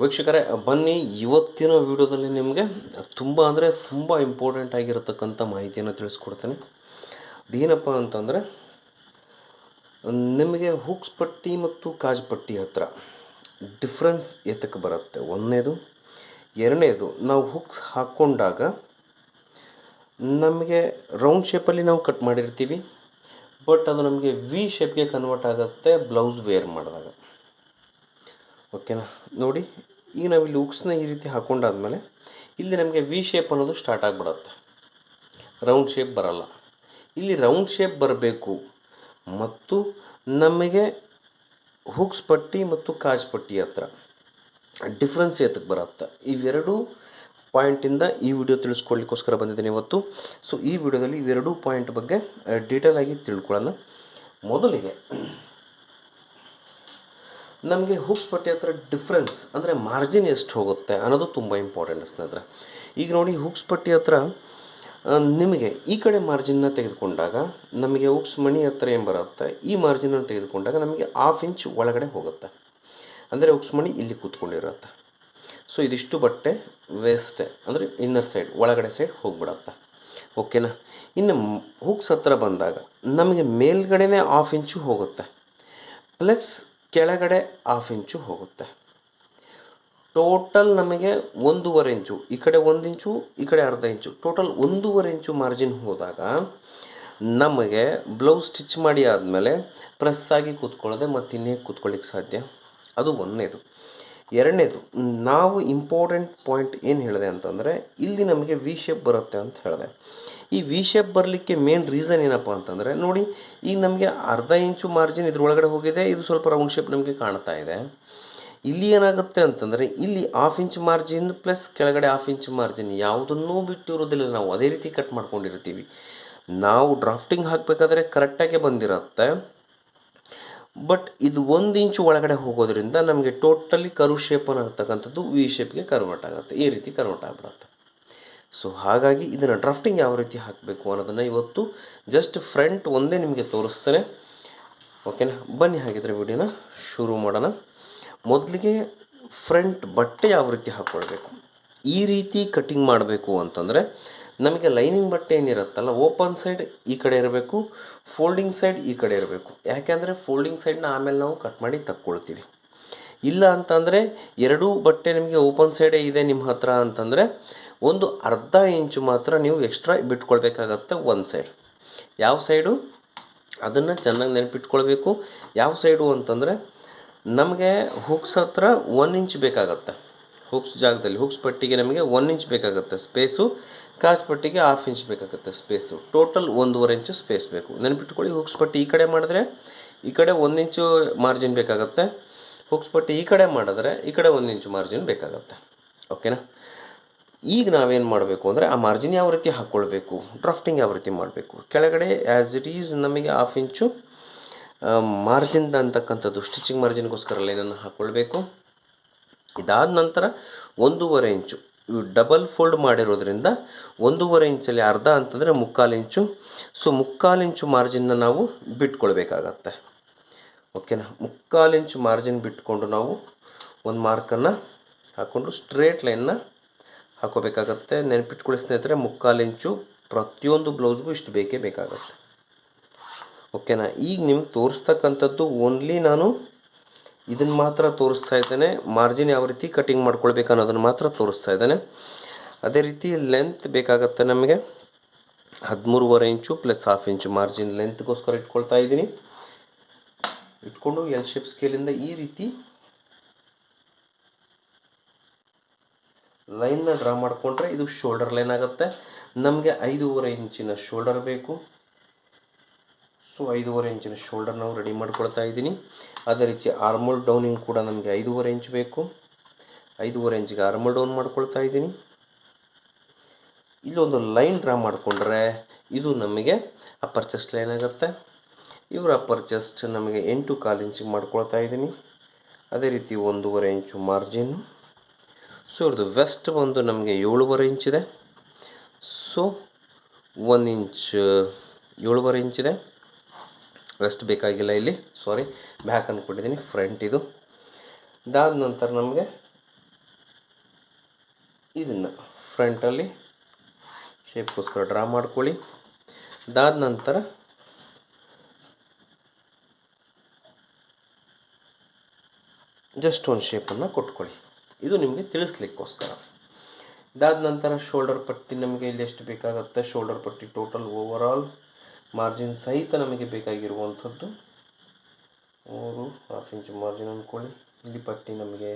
ವೀಕ್ಷಕರೇ, ಬನ್ನಿ, ಇವತ್ತಿನ ವಿಡಿಯೋದಲ್ಲಿ ನಿಮಗೆ ತುಂಬ ಅಂದರೆ ತುಂಬ ಇಂಪಾರ್ಟೆಂಟ್ ಆಗಿರತಕ್ಕಂಥ ಮಾಹಿತಿಯನ್ನು ತಿಳಿಸ್ಕೊಡ್ತೇನೆ. ಅದೇನಪ್ಪ ಅಂತಂದರೆ, ನಿಮಗೆ ಹುಕ್ಸ್ ಪಟ್ಟಿ ಮತ್ತು ಕಾಜ್ ಪಟ್ಟಿ ಹತ್ರ ಡಿಫ್ರೆನ್ಸ್ ಎತ್ತಕ್ಕೆ ಬರುತ್ತೆ. ಒಂದನೇದು. ಎರಡನೇದು, ನಾವು ಹುಕ್ಸ್ ಹಾಕ್ಕೊಂಡಾಗ ನಮಗೆ ರೌಂಡ್ ಶೇಪಲ್ಲಿ ನಾವು ಕಟ್ ಮಾಡಿರ್ತೀವಿ ಬಟ್ ಅದು ನಮಗೆ ವಿ ಶೇಪ್ಗೆ ಕನ್ವರ್ಟ್ ಆಗುತ್ತೆ ಬ್ಲೌಸ್ ವೇರ್ ಮಾಡಿದಾಗ. ಓಕೆನಾ ನೋಡಿ, ಈಗ ನಾವು ಇಲ್ಲಿ ಉಕ್ಸ್ನ ಈ ರೀತಿ ಹಾಕೊಂಡಾದ್ಮೇಲೆ ಇಲ್ಲಿ ನಮಗೆ ವಿ ಶೇಪ್ ಅನ್ನೋದು ಸ್ಟಾರ್ಟ್ ಆಗಿಬಿಡುತ್ತೆ. ರೌಂಡ್ ಶೇಪ್ ಬರಲ್ಲ. ಇಲ್ಲಿ ರೌಂಡ್ ಶೇಪ್ ಬರಬೇಕು ಮತ್ತು ನಮಗೆ ಹುಕ್ಸ್ ಪಟ್ಟಿ ಮತ್ತು ಕಾಜ್ ಪಟ್ಟಿ ಹತ್ರ ಡಿಫ್ರೆನ್ಸ್ ಏತಕ್ಕೆ ಬರುತ್ತೆ. ಇವೆರಡೂ ಪಾಯಿಂಟಿಂದ ಈ ವಿಡಿಯೋ ತಿಳಿಸ್ಕೊಳ್ಳಿಕ್ಕೋಸ್ಕರ ಬಂದಿದ್ದೀನಿ ಇವತ್ತು. ಸೊ ಈ ವಿಡಿಯೋದಲ್ಲಿ ಇವೆರಡೂ ಪಾಯಿಂಟ್ ಬಗ್ಗೆ ಡೀಟೇಲ್ ಆಗಿ ತಿಳ್ಕೊಳ್ಳೋಣ. ಮೊದಲಿಗೆ ನಮಗೆ ಹುಕ್ಸ್ ಪಟ್ಟಿ ಹತ್ರ ಡಿಫ್ರೆನ್ಸ್ ಅಂದರೆ ಮಾರ್ಜಿನ್ ಎಷ್ಟು ಹೋಗುತ್ತೆ ಅನ್ನೋದು ತುಂಬ ಇಂಪಾರ್ಟೆಂಟ್ ಸ್ನೇಹಿತರೆ. ಈಗ ನೋಡಿ ಹುಕ್ಸ್ ಪಟ್ಟಿ ಹತ್ರ ನಿಮಗೆ ಈ ಕಡೆ ಮಾರ್ಜಿನ್ನ ತೆಗೆದುಕೊಂಡಾಗ ನಮಗೆ ಹುಕ್ಸ್ ಮಣಿ ಹತ್ರ ಏನು ಬರುತ್ತೆ? ಈ ಮಾರ್ಜಿನನ್ನು ತೆಗೆದುಕೊಂಡಾಗ ನಮಗೆ ಹಾಫ್ ಇಂಚ್ ಒಳಗಡೆ ಹೋಗುತ್ತೆ. ಅಂದರೆ ಹುಕ್ಸ್ ಮಣಿ ಇಲ್ಲಿ ಕೂತ್ಕೊಂಡಿರುತ್ತೆ. ಸೊ ಇದಿಷ್ಟು ಬಟ್ಟೆ ವೇಸ್ಟ್ ಅಂದರೆ ಇನ್ನರ್ ಸೈಡ್ ಒಳಗಡೆ ಸೈಡ್ ಹೋಗ್ಬಿಡತ್ತೆ. ಓಕೆನಾ ಇನ್ನು ಹುಕ್ಸ್ ಹತ್ರ ಬಂದಾಗ ನಮಗೆ ಮೇಲ್ಗಡೆನೇ ಹಾಫ್ ಇಂಚು ಹೋಗುತ್ತೆ. ಪ್ಲಸ್ ಕೆಳಗಡೆ ಹಾಫ್ ಇಂಚು ಹೋಗುತ್ತೆ. ಟೋಟಲ್ ನಮಗೆ ಒಂದೂವರೆ ಇಂಚು ಈ ಕಡೆ ಒಂದು ಇಂಚು ಈ ಕಡೆ ಅರ್ಧ ಇಂಚು ಟೋಟಲ್ ಒಂದೂವರೆ ಇಂಚು ಮಾರ್ಜಿನ್ ಹೋದಾಗ ನಮಗೆ ಬ್ಲೌಸ್ ಸ್ಟಿಚ್ ಮಾಡಿ ಆದಮೇಲೆ ಪ್ರೆಸ್ಸಾಗಿ ಕೂತ್ಕೊಳ್ಳೋದೆ ಮತ್ತು ಇನ್ನೇ ಕೂತ್ಕೊಳ್ಳಿಕ್ಕೆ ಸಾಧ್ಯ? ಅದು ಒಂದನೇದು. ಎರಡನೇದು, ನಾವು ಇಂಪಾರ್ಟೆಂಟ್ ಪಾಯಿಂಟ್ ಏನು ಹೇಳಿದೆ ಅಂತಂದರೆ, ಇಲ್ಲಿ ನಮಗೆ ವಿ ಶೇಪ್ ಬರುತ್ತೆ ಅಂತ ಹೇಳಿದೆ. ಈ ವಿ ಶೇಪ್ ಬರಲಿಕ್ಕೆ ಮೇನ್ ರೀಸನ್ ಏನಪ್ಪ ಅಂತಂದರೆ, ನೋಡಿ ಈಗ ನಮಗೆ ಅರ್ಧ ಇಂಚು ಮಾರ್ಜಿನ್ ಇದ್ರೊಳಗಡೆ ಹೋಗಿದೆ, ಇದು ಸ್ವಲ್ಪ ರೌಂಡ್ ಶೇಪ್ ನಮಗೆ ಕಾಣ್ತಾ ಇದೆ. ಇಲ್ಲಿ ಏನಾಗುತ್ತೆ ಅಂತಂದರೆ, ಇಲ್ಲಿ ಹಾಫ್ ಇಂಚ್ ಮಾರ್ಜಿನ್ ಪ್ಲಸ್ ಕೆಳಗಡೆ ಹಾಫ್ ಇಂಚ್ ಮಾರ್ಜಿನ್ ಯಾವುದನ್ನೂ ಬಿಟ್ಟಿರೋದಿಲ್ಲ. ನಾವು ಅದೇ ರೀತಿ ಕಟ್ ಮಾಡ್ಕೊಂಡಿರ್ತೀವಿ. ನಾವು ಡ್ರಾಫ್ಟಿಂಗ್ ಹಾಕಬೇಕಾದ್ರೆ ಕರೆಕ್ಟಾಗೆ ಬಂದಿರುತ್ತೆ. ಬಟ್ ಇದು ಒಂದು ಇಂಚು ಒಳಗಡೆ ಹೋಗೋದ್ರಿಂದ ನಮಗೆ ಟೋಟಲಿ ಕರು ಶೇಪ್ ಅನ್ನತಕ್ಕಂಥದ್ದು ವಿ ಶೇಪ್ಗೆ ಕನ್ವರ್ಟ್ ಆಗುತ್ತೆ. ಈ ರೀತಿ ಕನ್ವರ್ಟ್ ಆಗಿಬಿಡುತ್ತೆ. ಸೊ ಹಾಗಾಗಿ ಇದನ್ನು ಡ್ರಾಫ್ಟಿಂಗ್ ಯಾವ ರೀತಿ ಹಾಕಬೇಕು ಅನ್ನೋದನ್ನು ಇವತ್ತು ಜಸ್ಟ್ ಫ್ರಂಟ್ ಒಂದೇ ನಿಮಗೆ ತೋರಿಸ್ತೇನೆ. ಓಕೆನಾ ಬನ್ನಿ ಹಾಗಿದ್ರೆ ವಿಡಿಯೋನ ಶುರು ಮಾಡೋಣ. ಮೊದಲಿಗೆ ಫ್ರಂಟ್ ಬಟ್ಟೆ ಯಾವ ರೀತಿ ಹಾಕ್ಕೊಳ್ಬೇಕು? ಈ ರೀತಿ ಕಟ್ಟಿಂಗ್ ಮಾಡಬೇಕು ಅಂತಂದರೆ ನಮಗೆ ಲೈನಿಂಗ್ ಬಟ್ಟೆ ಏನಿರುತ್ತಲ್ಲ, ಓಪನ್ ಸೈಡ್ ಈ ಕಡೆ ಇರಬೇಕು, ಫೋಲ್ಡಿಂಗ್ ಸೈಡ್ ಈ ಕಡೆ ಇರಬೇಕು. ಯಾಕೆಂದರೆ ಫೋಲ್ಡಿಂಗ್ ಸೈಡ್ನ ಆಮೇಲೆ ನಾವು ಕಟ್ ಮಾಡಿ ತಕ್ಕೊಳ್ತೀವಿ. ಇಲ್ಲ ಅಂತಂದರೆ ಎರಡೂ ಬಟ್ಟೆ ನಿಮಗೆ ಓಪನ್ ಸೈಡೇ ಇದೆ ನಿಮ್ಮ ಹತ್ರ ಅಂತಂದರೆ ಒಂದು ಅರ್ಧ ಇಂಚು ಮಾತ್ರ ನೀವು ಎಕ್ಸ್ಟ್ರಾ ಬಿಟ್ಕೊಳ್ಬೇಕಾಗತ್ತೆ ಒಂದು ಸೈಡ್. ಯಾವ ಸೈಡು? ಅದನ್ನು ಚೆನ್ನಾಗಿ ನೆನಪಿಟ್ಕೊಳ್ಬೇಕು. ಯಾವ ಸೈಡು ಅಂತಂದರೆ ನಮಗೆ ಹುಕ್ಸ್ ಹತ್ರ ಒನ್ ಇಂಚ್ ಬೇಕಾಗತ್ತೆ. ಹುಕ್ಸ್ ಜಾಗದಲ್ಲಿ, ಹುಕ್ಸ್ ಪಟ್ಟಿಗೆ ನಮಗೆ ಒನ್ ಇಂಚ್ ಬೇಕಾಗುತ್ತೆ. ಸ್ಪೇಸು ಕಾಜ್ ಪಟ್ಟಿಗೆ ಹಾಫ್ ಇಂಚ್ ಬೇಕಾಗುತ್ತೆ ಸ್ಪೇಸು ಟೋಟಲ್ ಒಂದೂವರೆ ಇಂಚು ಸ್ಪೇಸ್ ಬೇಕು. ನೆನಪಿಟ್ಕೊಳ್ಳಿ ಹುಕ್ಸ್ ಪಟ್ಟಿ ಈ ಕಡೆ ಮಾಡಿದ್ರೆ ಈ ಕಡೆ ಒಂದು ಇಂಚು ಮಾರ್ಜಿನ್ ಬೇಕಾಗುತ್ತೆ. ಹುಕ್ಸ್ ಪಟ್ಟಿ ಈ ಕಡೆ ಮಾಡಿದ್ರೆ ಈ ಕಡೆ ಒಂದು ಇಂಚು ಮಾರ್ಜಿನ್ ಬೇಕಾಗುತ್ತೆ. ಓಕೆನಾ ಈಗ ನಾವೇನು ಮಾಡಬೇಕು ಅಂದರೆ ಆ ಮಾರ್ಜಿನ್ ಯಾವ ರೀತಿ ಹಾಕ್ಕೊಳ್ಬೇಕು ಡ್ರಾಫ್ಟಿಂಗ್ ಯಾವ ರೀತಿ ಮಾಡಬೇಕು? ಕೆಳಗಡೆ ಆ್ಯಸ್ ಇಟ್ ಈಸ್ ನಮಗೆ ಹಾಫ್ ಇಂಚು ಮಾರ್ಜಿನ್ ಅಂತಕ್ಕಂಥದ್ದು ಸ್ಟಿಚಿಂಗ್ ಮಾರ್ಜಿನ್ಗೋಸ್ಕರ ಲೈನನ್ನು ಹಾಕ್ಕೊಳ್ಬೇಕು ಇದಾದ ನಂತರ ಒಂದೂವರೆ ಇಂಚು ಡಬಲ್ ಫೋಲ್ಡ್ ಮಾಡಿರೋದ್ರಿಂದ ಒಂದೂವರೆ ಇಂಚಲ್ಲಿ ಅರ್ಧ ಅಂತಂದರೆ ಮುಕ್ಕಾಲು ಇಂಚು. ಸೊ ಮುಕ್ಕಾಲು ಇಂಚು ಮಾರ್ಜಿನ್ನ ನಾವು ಬಿಟ್ಕೊಳ್ಬೇಕಾಗತ್ತೆ. ಓಕೆನಾ ಮುಕ್ಕಾಲು ಇಂಚು ಮಾರ್ಜಿನ್ ಬಿಟ್ಕೊಂಡು ನಾವು ಒಂದು ಮಾರ್ಕನ್ನು ಹಾಕ್ಕೊಂಡು ಸ್ಟ್ರೇಟ್ ಲೈನ್ನ ಹಾಕೋಬೇಕಾಗತ್ತೆ. ನೆನಪಿಟ್ಕೊಳ್ಳಿ ಸ್ನೇಹಿತರೆ, ಮುಕ್ಕಾಲು ಇಂಚು ಪ್ರತಿಯೊಂದು ಬ್ಲೌಸ್ಗೂ ಇಷ್ಟು ಬೇಕೇ ಬೇಕಾಗತ್ತೆ. ಓಕೆನಾ ಈಗ ನಿಮ್ಗೆ ತೋರಿಸ್ತಕ್ಕಂಥದ್ದು ಓನ್ಲಿ ನಾನು ಇದನ್ನು ಮಾತ್ರ ತೋರಿಸ್ತಾ ಇದ್ದಾನೆ. ಮಾರ್ಜಿನ್ ಯಾವ ರೀತಿ ಕಟಿಂಗ್ ಮಾಡ್ಕೊಳ್ಬೇಕು ಅನ್ನೋದನ್ನು ಮಾತ್ರ ತೋರಿಸ್ತಾ ಇದ್ದಾನೆ. ಅದೇ ರೀತಿ ಲೆಂತ್ ಬೇಕಾಗತ್ತೆ ನಮಗೆ. ಹದಿಮೂರುವರೆ inch plus half inch margin ಲೆಂತ್ಗೋಸ್ಕರ ಇಟ್ಕೊಳ್ತಾ ಇದ್ದೀನಿ. ಇಟ್ಕೊಂಡು ಎಲ್ ಶೇಪ್ ಸ್ಕೇಲಿಂದ ಈ ರೀತಿ ಲೈನ್ನ ಡ್ರಾ ಮಾಡಿಕೊಂಡ್ರೆ ಇದು ಶೋಲ್ಡರ್ ಲೈನ್ ಆಗುತ್ತೆ. ನಮಗೆ ಐದೂವರೆ ಇಂಚಿನ ಶೋಲ್ಡರ್ ಬೇಕು. ಸೊ ಐದೂವರೆ ಇಂಚಿನ ಶೋಲ್ಡರ್ ನಾವು ರೆಡಿ ಮಾಡ್ಕೊಳ್ತಾ ಇದ್ದೀನಿ. ಅದೇ ರೀತಿ ಆರ್ಮೋಲ್ ಡೌನಿಂಗ್ ಕೂಡ ನಮಗೆ ಐದೂವರೆ ಇಂಚ್ ಬೇಕು. ಐದೂವರೆ ಇಂಚಿಗೆ ಆರ್ಮೋಲ್ ಡೌನ್ ಮಾಡ್ಕೊಳ್ತಾ ಇದ್ದೀನಿ. ಇಲ್ಲೊಂದು ಲೈನ್ ಡ್ರಾ ಮಾಡಿಕೊಂಡ್ರೆ ಇದು ನಮಗೆ ಅಪ್ಪರ್ ಚೆಸ್ಟ್ ಲೈನ್ ಆಗುತ್ತೆ. ಇವರ ಅಪ್ಪರ್ ಚೆಸ್ಟ್ ನಮಗೆ ಎಂಟು ಕಾಲು ಇಂಚಿಗೆ ಮಾಡ್ಕೊಳ್ತಾ ಇದ್ದೀನಿ. ಅದೇ ರೀತಿ ಒಂದೂವರೆ ಇಂಚು ಮಾರ್ಜಿನ್ನು ಸೊ ಇವ್ರದ್ದು ವೆಸ್ಟ್ ಬಂದು ನಮಗೆ ಏಳುವರೆ ಇಂಚಿದೆ. ಸೊ ಒಂದು ಇಂಚ್ ಏಳುವರೆ ಇಂಚಿದೆ. ವೆಸ್ಟ್ ಬೇಕಾಗಿಲ್ಲ ಇಲ್ಲಿ. ಸಾರಿ ಬ್ಯಾಕ್ ಅಂದ್ಕೊಂಡಿದ್ದೀನಿ ಫ್ರಂಟ್ ಇದು. ಇದಾದ ನಂತರ ನಮಗೆ ಇದನ್ನು ಫ್ರಂಟಲ್ಲಿ ಶೇಪ್ಗೋಸ್ಕರ ಡ್ರಾ ಮಾಡ್ಕೊಳ್ಳಿ. ಇದಾದ ನಂತರ ಜಸ್ಟ್ ಒಂದು ಶೇಪನ್ನು ಕೊಟ್ಕೊಳ್ಳಿ. ಇದು ನಿಮಗೆ ತಿಳಿಸ್ಲಿಕ್ಕೋಸ್ಕರ. ಇದಾದ ನಂತರ ಶೋಲ್ಡರ್ ಪಟ್ಟಿ ನಮಗೆ ಇಲ್ಲಿ ಎಷ್ಟು ಬೇಕಾಗುತ್ತೆ? ಶೋಲ್ಡರ್ ಪಟ್ಟಿ ಟೋಟಲ್ ಓವರಾಲ್ ಮಾರ್ಜಿನ್ ಸಹಿತ ನಮಗೆ ಬೇಕಾಗಿರುವಂಥದ್ದು. ಮೂರು ಹಾಫ್ ಇಂಚ್ ಮಾರ್ಜಿನ್ ಅಂದ್ಕೊಳ್ಳಿ ಇಲ್ಲಿ ಪಟ್ಟಿ ನಮಗೆ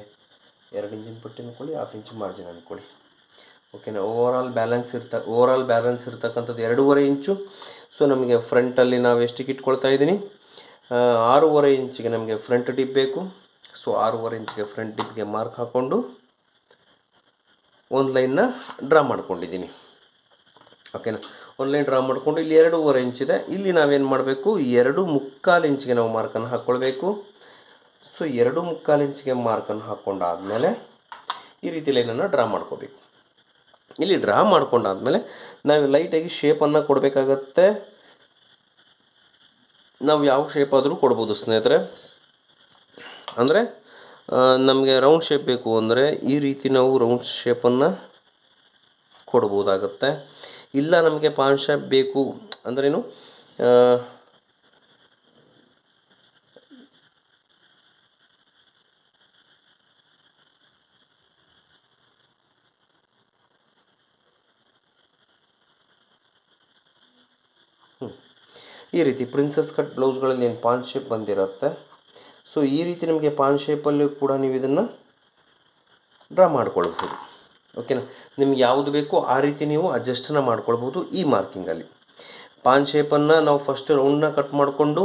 ಎರಡು ಇಂಚಿನ ಪಟ್ಟಿ ಅಂದ್ಕೊಳ್ಳಿ ಹಾಫ್ ಇಂಚ್ ಮಾರ್ಜಿನ್ ಅಂದ್ಕೊಳ್ಳಿ ಓಕೆನಾ ಓವರಾಲ್ ಬ್ಯಾಲೆನ್ಸ್ ಇರ್ತ ಆಲ್ ಬ್ಯಾಲೆನ್ಸ್ ಇರ್ತಕ್ಕಂಥದ್ದು ಎರಡೂವರೆ ಇಂಚು. ಸೊ ನಮಗೆ ಫ್ರಂಟಲ್ಲಿ ನಾವು ಎಷ್ಟಿಗೆ ಇಟ್ಕೊಳ್ತಾ ಇದ್ದೀನಿ? ಆರೂವರೆ ಇಂಚಿಗೆ ನಮಗೆ ಫ್ರಂಟ್ ಡಿಪ್ ಬೇಕು. ಸೊ ಆರೂವರೆ ಇಂಚಿಗೆ ಫ್ರಂಟ್ ಡಿಪ್ಗೆ ಮಾರ್ಕ್ ಹಾಕ್ಕೊಂಡು ಒಂದು ಲೈನ್ನ ಡ್ರಾ ಮಾಡ್ಕೊಂಡಿದ್ದೀನಿ. ಓಕೆನಾ ಒಂದು ಲೈನ್ ಡ್ರಾ ಮಾಡಿಕೊಂಡು ಇಲ್ಲಿ ಎರಡೂವರೆ ಇಂಚಿದೆ ಇಲ್ಲಿ ನಾವೇನು ಮಾಡಬೇಕು? ಎರಡು ಮುಕ್ಕಾಲು ಇಂಚಿಗೆ ನಾವು ಮಾರ್ಕನ್ನು ಹಾಕ್ಕೊಳ್ಬೇಕು ಸೊ ಎರಡು ಮುಕ್ಕಾಲು ಇಂಚಿಗೆ ಮಾರ್ಕನ್ನು ಹಾಕ್ಕೊಂಡಾದಮೇಲೆ ಈ ರೀತಿ ಲೈನನ್ನು ಡ್ರಾ ಮಾಡ್ಕೋಬೇಕು. ಇಲ್ಲಿ ಡ್ರಾ ಮಾಡ್ಕೊಂಡಾದ್ಮೇಲೆ ನಾವು ಲೈಟಾಗಿ ಶೇಪನ್ನು ಕೊಡಬೇಕಾಗತ್ತೆ. ನಾವು ಯಾವ ಶೇಪ್ ಆದರೂ ಕೊಡ್ಬೋದು ಸ್ನೇಹಿತರೆ. ಅಂದರೆ ನಮಗೆ ರೌಂಡ್ ಶೇಪ್ ಬೇಕು ಅಂದರೆ ಈ ರೀತಿ ನಾವು ರೌಂಡ್ ಶೇಪನ್ನು ಕೊಡ್ಬೋದಾಗತ್ತೆ. ಇಲ್ಲ ನಮಗೆ ಪಾನ್ ಶೇಪ್ ಬೇಕು. ಅಂದ್ರೇನು? ಈ ರೀತಿ ಪ್ರಿನ್ಸಸ್ ಕಟ್ ಬ್ಲೌಸ್ಗಳಲ್ಲಿ ಏನು ಪಾನ್ ಶೇಪ್ ಬಂದಿರುತ್ತೆ? ಸೊ ಈ ರೀತಿ ನಿಮಗೆ ಪಾನ್ ಶೇಪಲ್ಲಿ ಕೂಡ ನೀವು ಇದನ್ನು ಡ್ರಾ ಮಾಡ್ಕೊಳ್ಬೋದು ಓಕೆನಾ? ನಿಮ್ಗೆ ಯಾವುದು ಬೇಕೋ ಆ ರೀತಿ ನೀವು ಅಡ್ಜಸ್ಟನ್ನು ಮಾಡ್ಕೊಳ್ಬೋದು ಈ ಮಾರ್ಕಿಂಗಲ್ಲಿ. ಪಾನ್ ಶೇಪನ್ನು ನಾವು ಫಸ್ಟ್ ರೌಂಡನ್ನ ಕಟ್ ಮಾಡಿಕೊಂಡು,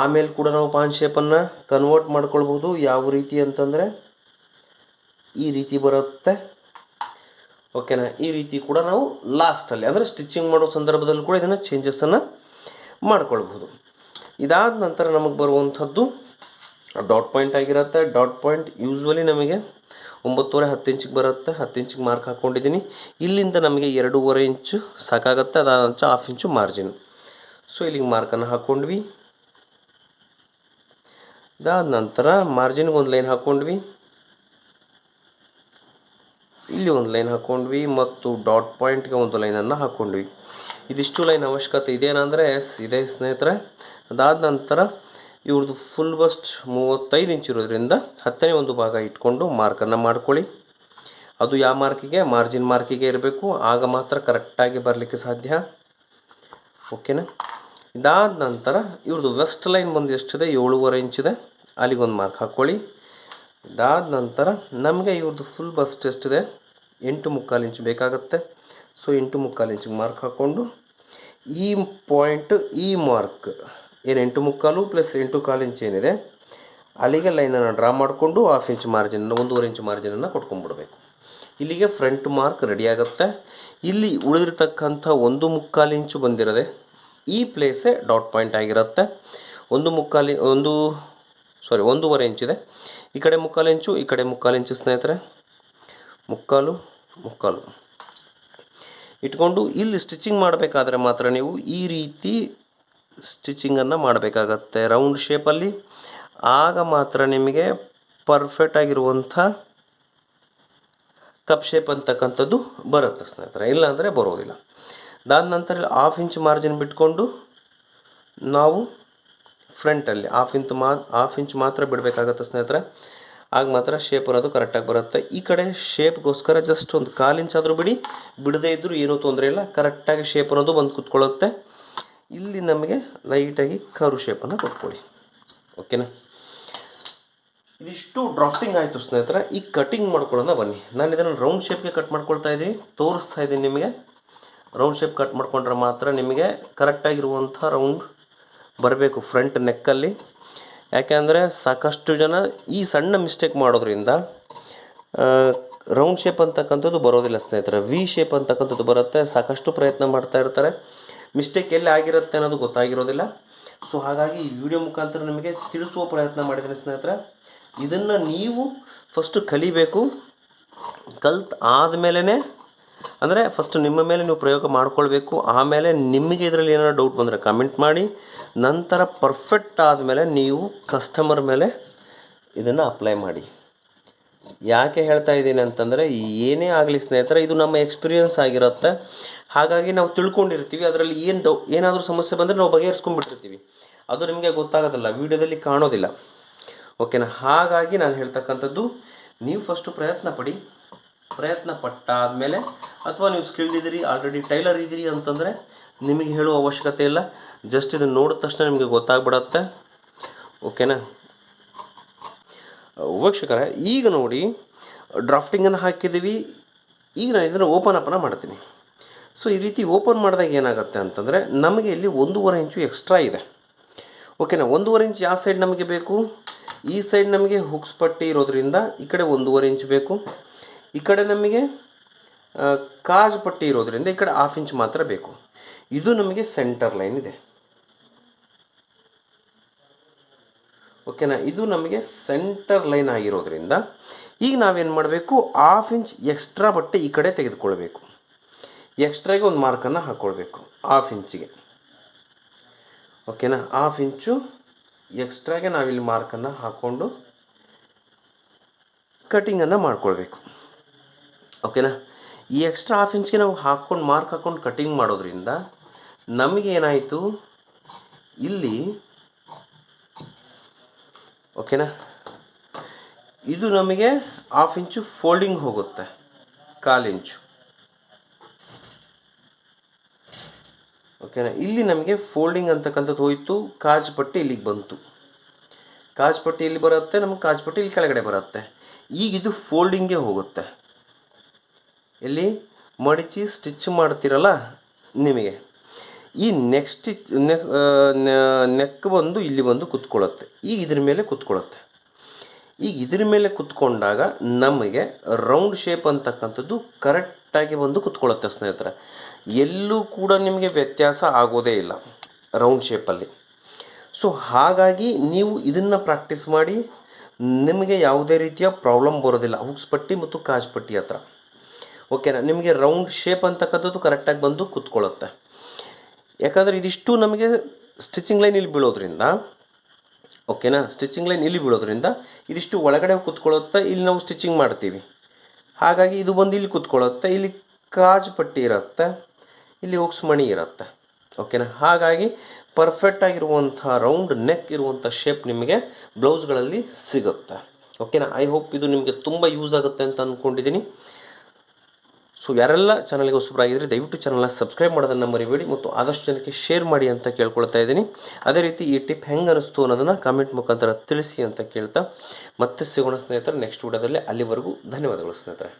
ಆಮೇಲೆ ಕೂಡ ನಾವು ಪಾನ್ ಶೇಪನ್ನು ಕನ್ವರ್ಟ್ ಮಾಡ್ಕೊಳ್ಬೋದು. ಯಾವ ರೀತಿ ಅಂತಂದರೆ, ಈ ರೀತಿ ಬರುತ್ತೆ. ಓಕೆನಾ? ಈ ರೀತಿ ಕೂಡ ನಾವು ಲಾಸ್ಟಲ್ಲಿ ಅಂದರೆ ಸ್ಟಿಚಿಂಗ್ ಮಾಡೋ ಸಂದರ್ಭದಲ್ಲಿ ಕೂಡ ಇದನ್ನು ಚೇಂಜಸ್ಸನ್ನು ಮಾಡ್ಕೊಳ್ಬೋದು. ಇದಾದ ನಂತರ ನಮಗೆ ಬರುವಂಥದ್ದು ಡಾಟ್ ಪಾಯಿಂಟ್ ಆಗಿರುತ್ತೆ. ಡಾಟ್ ಪಾಯಿಂಟ್ ಯೂಸ್ವಲಿ ನಮಗೆ ಒಂಬತ್ತುವರೆ ಹತ್ತು ಇಂಚಿಗೆ ಬರುತ್ತೆ, ಹತ್ತು ಇಂಚಿಗೆ ಮಾರ್ಕ್ ಹಾಕ್ಕೊಂಡಿದ್ದೀನಿ. ಇಲ್ಲಿಂದ ನಮಗೆ ಎರಡೂವರೆ ಇಂಚು ಸಾಕಾಗುತ್ತೆ, ಅದಾದ ನಂತರ ಹಾಫ್ ಇಂಚು ಮಾರ್ಜಿನ್ ಸೊ ಇಲ್ಲಿಗೆ ಮಾರ್ಕನ್ನು ಹಾಕ್ಕೊಂಡ್ವಿ. ಅದಾದ ನಂತರ ಮಾರ್ಜಿನ್ಗೆ ಒಂದು ಲೈನ್ ಹಾಕ್ಕೊಂಡ್ವಿ. ಇಲ್ಲಿ ಒಂದು ಲೈನ್ ಹಾಕ್ಕೊಂಡ್ವಿ ಮತ್ತು ಡಾಟ್ ಪಾಯಿಂಟ್ಗೆ ಒಂದು ಲೈನನ್ನು ಹಾಕ್ಕೊಂಡ್ವಿ. ಇದಿಷ್ಟು ಲೈನ್ ಅವಶ್ಯಕತೆ ಇದೇನಂದರೆ ಇದೇ ಇದೆ ಸ್ನೇಹಿತರೆ. ಅದಾದ ನಂತರ ಇವ್ರದ್ದು ಫುಲ್ ಬಸ್ಟ್ ಮೂವತ್ತೈದು ಇಂಚ್ ಇರೋದ್ರಿಂದ ಹತ್ತನೇ ಒಂದು ಭಾಗ ಇಟ್ಕೊಂಡು ಮಾರ್ಕನ್ನು ಮಾಡ್ಕೊಳ್ಳಿ. ಅದು ಯಾವ ಮಾರ್ಕಿಗೆ ಮಾರ್ಜಿನ್ ಮಾರ್ಕಿಗೆ ಇರಬೇಕು. ಆಗ ಮಾತ್ರ ಕರೆಕ್ಟಾಗಿ ಬರಲಿಕ್ಕೆ ಸಾಧ್ಯ. ಓಕೆನಾ ಇದಾದ ನಂತರ ಇವ್ರದ್ದು ವೆಸ್ಟ್ ಲೈನ್ ಬಂದು ಎಷ್ಟಿದೆ? ಏಳುವರೆ ಇಂಚಿದೆ ಅಲ್ಲಿಗೊಂದು ಮಾರ್ಕ್ ಹಾಕ್ಕೊಳ್ಳಿ ಇದಾದ ನಂತರ ನಮಗೆ ಇವ್ರದ್ದು ಫುಲ್ ಬಸ್ಟ್ ಎಷ್ಟಿದೆ? ಎಂಟು ಮುಕ್ಕಾಲು ಇಂಚ್ ಬೇಕಾಗುತ್ತೆ. ಸೊ ಎಂಟು ಮುಕ್ಕಾಲು ಇಂಚಿಗೆ ಮಾರ್ಕ್ ಹಾಕ್ಕೊಂಡು ಈ ಪಾಯಿಂಟ್ ಈ ಮಾರ್ಕ್ ಏನು ಎಂಟು ಮುಕ್ಕಾಲು ಪ್ಲಸ್ ಎಂಟು ಕಾಲು ಇಂಚ್ ಏನಿದೆ, ಅಲ್ಲಿಗೆ ಲೈನನ್ನು ಡ್ರಾ ಮಾಡಿಕೊಂಡು ಹಾಫ್ ಇಂಚ್ ಮಾರ್ಜಿನ್ ಒಂದೂವರೆ ಇಂಚ್ ಮಾರ್ಜಿನನ್ನು ಕೊಟ್ಕೊಂಡ್ಬಿಡ್ಬೇಕು. ಇಲ್ಲಿಗೆ ಫ್ರಂಟ್ ಮಾರ್ಕ್ ರೆಡಿ ಆಗುತ್ತೆ. ಇಲ್ಲಿ ಉಳಿದಿರ್ತಕ್ಕಂಥ ಒಂದು ಮುಕ್ಕಾಲು ಇಂಚು ಬಂದಿರದೆ, ಈ ಪ್ಲೇಸೇ ಡಾಟ್ ಪಾಯಿಂಟ್ ಆಗಿರುತ್ತೆ. ಒಂದು ಮುಕ್ಕಾಲಿ, ಒಂದು ಸಾರಿ ಒಂದೂವರೆ ಇಂಚಿದೆ ಈ ಕಡೆ ಮುಕ್ಕಾಲು ಇಂಚು ಈ ಕಡೆ ಮುಕ್ಕಾಲು ಇಂಚು ಸ್ನೇಹಿತರೆ. ಮುಕ್ಕಾಲು ಮುಕ್ಕಾಲು. ಇಟ್ಕೊಂಡು ಇಲ್ಲಿ ಸ್ಟಿಚಿಂಗ್ ಮಾಡಬೇಕಾದ್ರೆ ಮಾತ್ರ ನೀವು ಈ ರೀತಿ ಸ್ಟಿಚಿಂಗನ್ನು ಮಾಡಬೇಕಾಗತ್ತೆ. ರೌಂಡ್ ಶೇಪಲ್ಲಿ. ಆಗ ಮಾತ್ರ ನಿಮಗೆ ಪರ್ಫೆಕ್ಟ್ ಆಗಿರುವಂಥ ಕಪ್ ಶೇಪ್ ಅಂತಕ್ಕಂಥದ್ದು ಬರುತ್ತೆ ಸ್ನೇಹಿತರೆ. ಇಲ್ಲಾಂದರೆ ಬರೋದಿಲ್ಲ. ಅದಾದ ನಂತರ ಇಲ್ಲಿ ಹಾಫ್ ಇಂಚ್ ಮಾರ್ಜಿನ್ ಬಿಟ್ಕೊಂಡು ನಾವು ಫ್ರಂಟಲ್ಲಿ ಹಾಫ್ ಇಂಚ್ ಮಾ ಹಾಫ್ ಇಂಚ್ ಮಾತ್ರ ಬಿಡಬೇಕಾಗತ್ತೆ ಸ್ನೇಹಿತರೆ. ಆಗ ಮಾತ್ರ ಶೇಪ್ ಅನ್ನೋದು ಕರೆಕ್ಟಾಗಿ ಬರುತ್ತೆ. ಈ ಕಡೆ ಶೇಪ್ಗೋಸ್ಕರ ಜಸ್ಟ್ ಒಂದು ಕಾಲು ಇಂಚ್ ಆದರೂ ಬಿಡಿ. ಬಿಡದೇ ಇದ್ದರೂ ಏನೂ ತೊಂದರೆ ಇಲ್ಲ. ಕರೆಕ್ಟಾಗಿ ಶೇಪ್ ಅನ್ನೋದು ಬಂದು ಕೂತ್ಕೊಳ್ಳುತ್ತೆ. ಇಲ್ಲಿ ನಮಗೆ ಲೈಟಾಗಿ ಕರು ಶೇಪನ್ನು ಕೊಟ್ಕೊಳ್ಳಿ ಓಕೆನಾ ಇದಿಷ್ಟು ಡ್ರಾಫ್ಟಿಂಗ್ ಆಯಿತು ಸ್ನೇಹಿತರೆ. ಈ ಕಟಿಂಗ್ ಮಾಡ್ಕೊಳ್ಳೋಣ ಬನ್ನಿ. ನಾನು ಇದನ್ನು ರೌಂಡ್ ಶೇಪ್ಗೆ ಕಟ್ ಮಾಡ್ಕೊಳ್ತಾ ಇದ್ದೀನಿ ತೋರಿಸ್ತಾ ಇದ್ದೀನಿ ನಿಮಗೆ. ರೌಂಡ್ ಶೇಪ್ ಕಟ್ ಮಾಡ್ಕೊಂಡ್ರೆ ಮಾತ್ರ ನಿಮಗೆ ಕರೆಕ್ಟಾಗಿರುವಂಥ ರೌಂಡ್ ಬರಬೇಕು ಫ್ರಂಟ್ ನೆಕ್ಕಲ್ಲಿ ಯಾಕೆಂದರೆ ಸಾಕಷ್ಟು ಜನ ಈ ಸಣ್ಣ ಮಿಸ್ಟೇಕ್ ಮಾಡೋದ್ರಿಂದ ರೌಂಡ್ ಶೇಪ್ ಅಂತಕ್ಕಂಥದ್ದು ಬರೋದಿಲ್ಲ ಸ್ನೇಹಿತರೆ. ವಿ ಶೇಪ್ ಅಂತಕ್ಕಂಥದ್ದು ಬರುತ್ತೆ. ಸಾಕಷ್ಟು ಪ್ರಯತ್ನ ಮಾಡ್ತಾ ಇರ್ತಾರೆ. ಮಿಸ್ಟೇಕ್ ಎಲ್ಲಿ ಆಗಿರುತ್ತೆ ಅನ್ನೋದು ಗೊತ್ತಾಗಿರೋದಿಲ್ಲ. ಸೊ ಹಾಗಾಗಿ ಈ ವಿಡಿಯೋ ಮುಖಾಂತರ ನಿಮಗೆ ತಿಳಿಸುವ ಪ್ರಯತ್ನ ಮಾಡಿದ್ದೀನಿ ಸ್ನೇಹಿತರೆ. ಇದನ್ನು ನೀವು ಫಸ್ಟು ಕಲಿಬೇಕು. ಕಲ್ತ್ ಆದಮೇಲೆ ಅಂದರೆ ಫಸ್ಟ್ ನಿಮ್ಮ ಮೇಲೆ ನೀವು ಪ್ರಯೋಗ ಮಾಡ್ಕೊಳ್ಬೇಕು. ಆಮೇಲೆ ನಿಮಗೆ ಇದರಲ್ಲಿ ಏನಾದ್ರು ಡೌಟ್ ಬಂದರೆ ಕಮೆಂಟ್ ಮಾಡಿ. ನಂತರ ಪರ್ಫೆಕ್ಟ್ ಆದಮೇಲೆ ನೀವು ಕಸ್ಟಮರ್ ಮೇಲೆ ಇದನ್ನು ಅಪ್ಲೈ ಮಾಡಿ. ಯಾಕೆ ಹೇಳ್ತಾ ಇದ್ದೀನಿ ಅಂತಂದರೆ, ಏನೇ ಆಗಲಿ ಸ್ನೇಹಿತರೆ, ಇದು ನಮ್ಮ ಎಕ್ಸ್ಪೀರಿಯನ್ಸ್ ಆಗಿರುತ್ತೆ. ಹಾಗಾಗಿ ನಾವು ತಿಳ್ಕೊಂಡಿರ್ತೀವಿ, ಅದರಲ್ಲಿ ಏನು ಡೌ ಏನಾದರೂ ಸಮಸ್ಯೆ ಬಂದರೆ ನಾವು ಬಗೆಹರಿಸ್ಕೊಂಡ್ಬಿಟ್ಟಿರ್ತೀವಿ. ಅದು ನಿಮಗೆ ಗೊತ್ತಾಗೋದಿಲ್ಲ, ವೀಡಿಯೋದಲ್ಲಿ ಕಾಣೋದಿಲ್ಲ. ಓಕೆನಾ? ಹಾಗಾಗಿ ನಾನು ಹೇಳ್ತಕ್ಕಂಥದ್ದು, ನೀವು ಫಸ್ಟು ಪ್ರಯತ್ನ ಪಡಿ. ಪ್ರಯತ್ನ ಪಟ್ಟಾದಮೇಲೆ, ಅಥವಾ ನೀವು ಸ್ಕಿಲ್ಡ್ ಇದ್ದೀರಿ ಆಲ್ರೆಡಿ ಟೈಲರ್ ಇದ್ದೀರಿ ಅಂತಂದರೆ, ನಿಮಗೆ ಹೇಳುವ ಅವಶ್ಯಕತೆ ಇಲ್ಲ. ಜಸ್ಟ್ ಇದನ್ನು ನೋಡಿದ ತಕ್ಷಣ ನಿಮಗೆ ಗೊತ್ತಾಗ್ಬಿಡತ್ತೆ. ಓಕೆನಾ? ವೀಕ್ಷಕರ, ಈಗ ನೋಡಿ ಡ್ರಾಫ್ಟಿಂಗನ್ನು ಹಾಕಿದ್ದೀವಿ. ಈಗ ನಾನು ಇದನ್ನು ಓಪನ್ ಅಪನ ಮಾಡ್ತೀನಿ. ಸೊ ಈ ರೀತಿ ಓಪನ್ ಮಾಡಿದಾಗ ಏನಾಗುತ್ತೆ ಅಂತಂದರೆ, ನಮಗೆ ಇಲ್ಲಿ ಒಂದೂವರೆ ಇಂಚು ಎಕ್ಸ್ಟ್ರಾ ಇದೆ. ಓಕೆನಾ ಒಂದೂವರೆ ಇಂಚು ಯಾವ ಸೈಡ್ ನಮಗೆ ಬೇಕು? ಈ ಸೈಡ್ ನಮಗೆ ಹುಕ್ಸ್ ಪಟ್ಟಿ ಇರೋದರಿಂದ ಈ ಕಡೆ ಒಂದೂವರೆ ಇಂಚು ಬೇಕು. ಈ ಕಡೆ ನಮಗೆ ಕಾಜು ಪಟ್ಟಿ ಇರೋದರಿಂದ ಈ ಕಡೆ ಹಾಫ್ ಇಂಚ್ ಮಾತ್ರ ಬೇಕು. ಇದು ನಮಗೆ ಸೆಂಟರ್ ಲೈನ್ ಇದೆ. ಓಕೆನಾ ಇದು ನಮಗೆ ಸೆಂಟರ್ ಲೈನ್ ಆಗಿರೋದ್ರಿಂದ ಈಗ ನಾವೇನು ಮಾಡಬೇಕು? ಹಾಫ್ ಇಂಚ್ ಎಕ್ಸ್ಟ್ರಾ ಬಟ್ಟೆ ಈ ಕಡೆ ತೆಗೆದುಕೊಳ್ಬೇಕು. ಎಕ್ಸ್ಟ್ರಾಗೆ ಒಂದು ಮಾರ್ಕನ್ನು ಹಾಕ್ಕೊಳ್ಬೇಕು ಹಾಫ್ ಇಂಚಿಗೆ ಓಕೆನಾ ಹಾಫ್ ಇಂಚು ಎಕ್ಸ್ಟ್ರಾಗೆ ನಾವಿಲ್ಲಿ ಮಾರ್ಕನ್ನು ಹಾಕ್ಕೊಂಡು ಕಟಿಂಗನ್ನು ಮಾಡ್ಕೊಳ್ಬೇಕು. ಓಕೆನಾ ಈ ಎಕ್ಸ್ಟ್ರಾ ಹಾಫ್ ಇಂಚ್ಗೆ ನಾವು ಹಾಕ್ಕೊಂಡು ಮಾರ್ಕ್ ಹಾಕ್ಕೊಂಡು ಕಟಿಂಗ್ ಮಾಡೋದ್ರಿಂದ ನಮಗೇನಾಯಿತು ಇಲ್ಲಿ ಓಕೆನಾ ಇದು ನಮಗೆ ಹಾಫ್ ಇಂಚು ಫೋಲ್ಡಿಂಗ್ ಹೋಗುತ್ತೆ, ಕಾಲು ಇಂಚು ಓಕೆನಾ ಇಲ್ಲಿ ನಮಗೆ ಫೋಲ್ಡಿಂಗ್ ಅಂತಕ್ಕಂಥದ್ದು ಹೋಯಿತು, ಕಾಜು ಪಟ್ಟಿ ಇಲ್ಲಿಗೆ ಬಂತು. ಕಾಜು ಪಟ್ಟಿ ಇಲ್ಲಿ ಬರುತ್ತೆ? ನಮಗೆ ಕಾಜು ಪಟ್ಟಿ ಇಲ್ಲಿ ಕೆಳಗಡೆ ಬರುತ್ತೆ. ಈಗ ಇದು ಫೋಲ್ಡಿಂಗೇ ಹೋಗುತ್ತೆ. ಇಲ್ಲಿ ಮಡಿಚಿ ಸ್ಟಿಚ್ ಮಾಡ್ತೀರಲ್ಲ, ನಿಮಗೆ. ಈ ನೆಕ್ಸ್ಟ್ ನೆಕ್ ಬಂದು ಇಲ್ಲಿ ಬಂದು ಕುತ್ಕೊಳ್ಳುತ್ತೆ. ಈಗ ಇದ್ರ ಮೇಲೆ ಕುತ್ಕೊಳ್ಳುತ್ತೆ. ಈಗ ಇದ್ರ ಮೇಲೆ ಕುತ್ಕೊಂಡಾಗ ನಮಗೆ ರೌಂಡ್ ಶೇಪ್ ಅಂತಕ್ಕಂಥದ್ದು ಕರೆಕ್ಟಾಗಿ ಬಂದು ಕುತ್ಕೊಳ್ಳುತ್ತೆ ಸ್ನೇಹಿತರೆ. ಎಲ್ಲೂ ಕೂಡ ನಿಮಗೆ ವ್ಯತ್ಯಾಸ ಆಗೋದೇ ಇಲ್ಲ ರೌಂಡ್ ಶೇಪಲ್ಲಿ ಸೊ ಹಾಗಾಗಿ ನೀವು ಇದನ್ನು ಪ್ರಾಕ್ಟೀಸ್ ಮಾಡಿ, ನಿಮಗೆ ಯಾವುದೇ ರೀತಿಯ ಪ್ರಾಬ್ಲಮ್ ಬರೋದಿಲ್ಲ. ಹುಕ್ಸ್ ಪಟ್ಟಿ ಮತ್ತು ಕಾಜ್ ಪಟ್ಟಿ ಹತ್ರ ಓಕೆನಾ ನಿಮಗೆ ರೌಂಡ್ ಶೇಪ್ ಅಂತಕ್ಕಂಥದ್ದು ಕರೆಕ್ಟಾಗಿ ಬಂದು ಕುತ್ಕೊಳ್ಳುತ್ತೆ. ಯಾಕಂದರೆ ಇದಿಷ್ಟು ನಮಗೆ ಸ್ಟಿಚಿಂಗ್ ಲೈನ್ ಇಲ್ಲಿ ಬೀಳೋದ್ರಿಂದ ಓಕೆನಾ ಸ್ಟಿಚಿಂಗ್ ಲೈನ್ ಇಲ್ಲಿ ಬೀಳೋದ್ರಿಂದ ಇದಿಷ್ಟು ಒಳಗಡೆ ಕೂತ್ಕೊಳ್ಳುತ್ತೆ ಇಲ್ಲಿ ನಾವು ಸ್ಟಿಚಿಂಗ್ ಮಾಡ್ತೀವಿ. ಹಾಗಾಗಿ ಇದು ಬಂದು ಇಲ್ಲಿ ಕೂತ್ಕೊಳ್ಳುತ್ತೆ, ಇಲ್ಲಿ ಕಾಜು ಪಟ್ಟಿ ಇರುತ್ತೆ, ಇಲ್ಲಿ ಹೋಗ್ಸ್ ಮಣಿ ಇರುತ್ತೆ ಓಕೆನಾ ಹಾಗಾಗಿ ಪರ್ಫೆಕ್ಟ್ ಆಗಿರುವಂಥ ರೌಂಡ್ ನೆಕ್ ಇರುವಂಥ ಶೇಪ್ ನಿಮಗೆ ಬ್ಲೌಸ್ಗಳಲ್ಲಿ ಸಿಗುತ್ತೆ ಓಕೆನಾ ಐ ಹೋಪ್ ಇದು ನಿಮಗೆ ತುಂಬ ಯೂಸ್ ಆಗುತ್ತೆ ಅಂತ ಅಂದ್ಕೊಂಡಿದ್ದೀನಿ ಸೊ ಯಾರೆಲ್ಲ ಚಾನಲ್ಗೆ ಹೊಸಬರಾಗಿದ್ದರೆ ದಯವಿಟ್ಟು ಚಾನಲ್ನ ಸಬ್ಸ್ಕ್ರೈಬ್ ಮಾಡೋದನ್ನು ಮರಿಬೇಡಿ ಮತ್ತು ಆದಷ್ಟು ಜನಕ್ಕೆ ಶೇರ್ ಮಾಡಿ ಅಂತ ಕೇಳ್ಕೊಳ್ತಾ ಇದ್ದೀನಿ. ಅದೇ ರೀತಿ ಈ ಟಿಪ್ ಹೆಂಗೆ ಅನಿಸ್ತು ಅನ್ನೋದನ್ನು ಕಾಮೆಂಟ್ ಮುಖಾಂತರ ತಿಳಿಸಿ ಅಂತ ಕೇಳ್ತಾ ಮತ್ತೆ ಸಿಗೋಣ ಸ್ನೇಹಿತರೆ ನೆಕ್ಸ್ಟ್ ವಿಡಿಯೋದಲ್ಲಿ ಅಲ್ಲಿವರೆಗೂ ಧನ್ಯವಾದಗಳು ಸ್ನೇಹಿತರೆ.